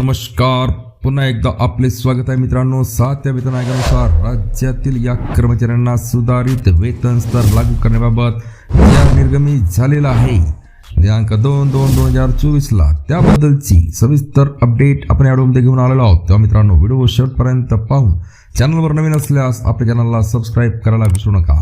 नमस्कार. पुन्हा एकदा आपले स्वागत आहे मित्रांनो. सातव्या वेतन आयोगानुसार राज्यातील या कर्मचाऱ्यांना सुधारित वेतन स्तर लागू करण्याबाबत या निर्गमी झालेला आहे. दिनांक दोन दोन दोन हजार चोवीसला त्याबद्दलची सविस्तर अपडेट आपण या व्हिडिओमध्ये घेऊन आलेलो आहोत. तेव्हा मित्रांनो व्हिडिओ शेवटपर्यंत पाहून चॅनलवर नवीन असल्यास आपल्या चॅनलला सबस्क्राईब करायला विसरू नका.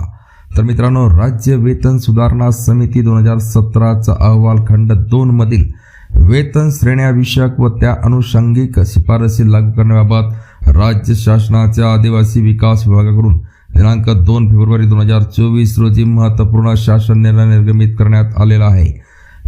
तर मित्रांनो राज्य वेतन सुधारणा समिती दोन हजार सतराचा अहवाल खंड दोनमधील वेतन श्रेण्याविषयक व त्या अनुषंगिक शिफारसी लागू करण्याबाबत राज्य शासनाच्या आदिवासी विकास विभागाकडून दिनांक दोन फेब्रुवारी दोन हजार चोवीस रोजी महत्त्वपूर्ण शासन निर्णय निर्गमित करण्यात आलेला आहे.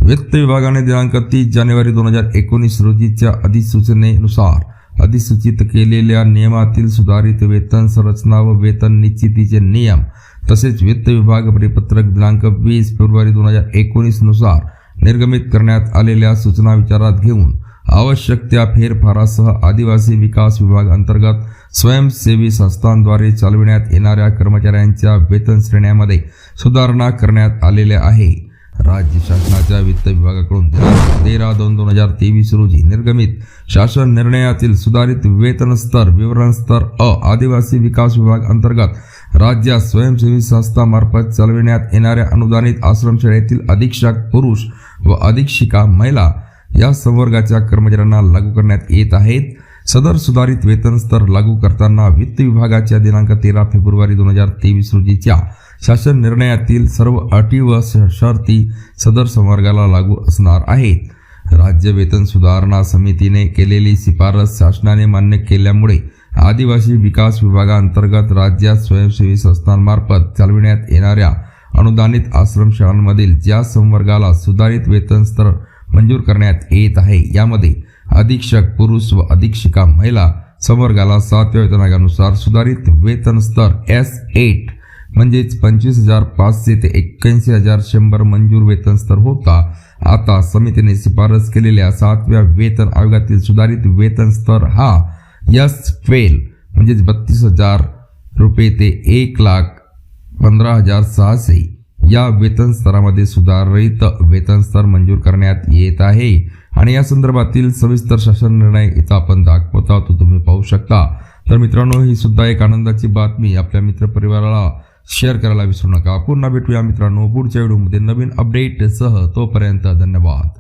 वित्त विभागाने दिनांक तीस जानेवारी दोन हजार एकोणीस रोजीच्या अधिसूचनेनुसार अधिसूचित केलेल्या नियमातील सुधारित वेतन संरचना व वेतन निश्चितीचे नियम तसेच वित्त विभाग परिपत्रक दिनांक वीस फेब्रुवारी दोन हजार एकोणीसनुसार नुसार निर्गमित करण्यात आलेल्या सूचना विचारात घेऊन आवश्यक त्या फेरफारासह आदिवासी विकास विभाग अंतर्गत स्वयंसेवी संस्थांद्वारे चालविण्यात येणाऱ्या कर्मचाऱ्यांच्या वेतन श्रेण्यामध्ये सुधारणा करण्यात आलेल्या आहे. राज्य शासनाच्या वित्त विभागाकडून दिनांक तेरा दोन दोन हजार तेवीस रोजी निर्गमित शासन निर्णयातील सुधारित वेतन स्तर विवरण स्तर अ आदिवासी विकास विभाग अंतर्गत राज्यात स्वयंसेवी संस्थामार्फत चालविण्यात येणाऱ्या अनुदानित आश्रमशाळेतील अधीक्षक पुरुष व अधीक्षिका महिला या संवर्गाच्या कर्मचाऱ्यांना लागू करण्यात येत आहेत. सदर सुधारित वेतन स्तर लागू करताना वित्त विभागाच्या दिनांक तेरा फेब्रुवारी दोन हजार तेवीस रोजीच्या शासन निर्णयातील सर्व अटी व श- शर्ती सदर संवर्गाला लागू असणार आहेत. राज्य वेतन सुधारणा समितीने केलेली शिफारस शासनाने मान्य केल्यामुळे आदिवासी विकास विभागाअंतर्गत राज्यात स्वयंसेवी संस्थांमार्फत चालविण्यात येणाऱ्या अनुदानित आश्रमशाळांमधील ज्या संवर्गाला सुधारित वेतन स्तर मंजूर करण्यात येत आहे यामध्ये अधीक्षक पुरुष व अधीक्षिका महिला संवर्गाला सातव्या वेतन आयोगानुसार सुधारित वेतन स्तर एस एट म्हणजेच पंचवीस हजार पाचशे ते एक्क्याऐंशी हजार शंभर मंजूर वेतन स्तर होता. आता समितीने शिफारस केलेल्या सातव्या वेतन आयोगातील सुधारित वेतन स्तर हा यस फेल म्हणजेच बत्तीस हजार रुपये ते एक लाख पंधरा हजार सहाशे या वेतन स्तरामध्ये सुधारित वेतन स्तर मंजूर करण्यात येत आहे. आणि या संदर्भातील सविस्तर शासन निर्णय इथं आपण दाखवत आहोत तो तुम्ही पाहू शकता. तर मित्रांनो ही सुद्धा एक आनंदाची बातमी आपल्या मित्रपरिवाराला शेअर करायला विसरू नका. पुन्हा भेटूया मित्रांनो पुढच्या व्हिडिओमध्ये. नवीन अपडेटसह तोपर्यंत धन्यवाद.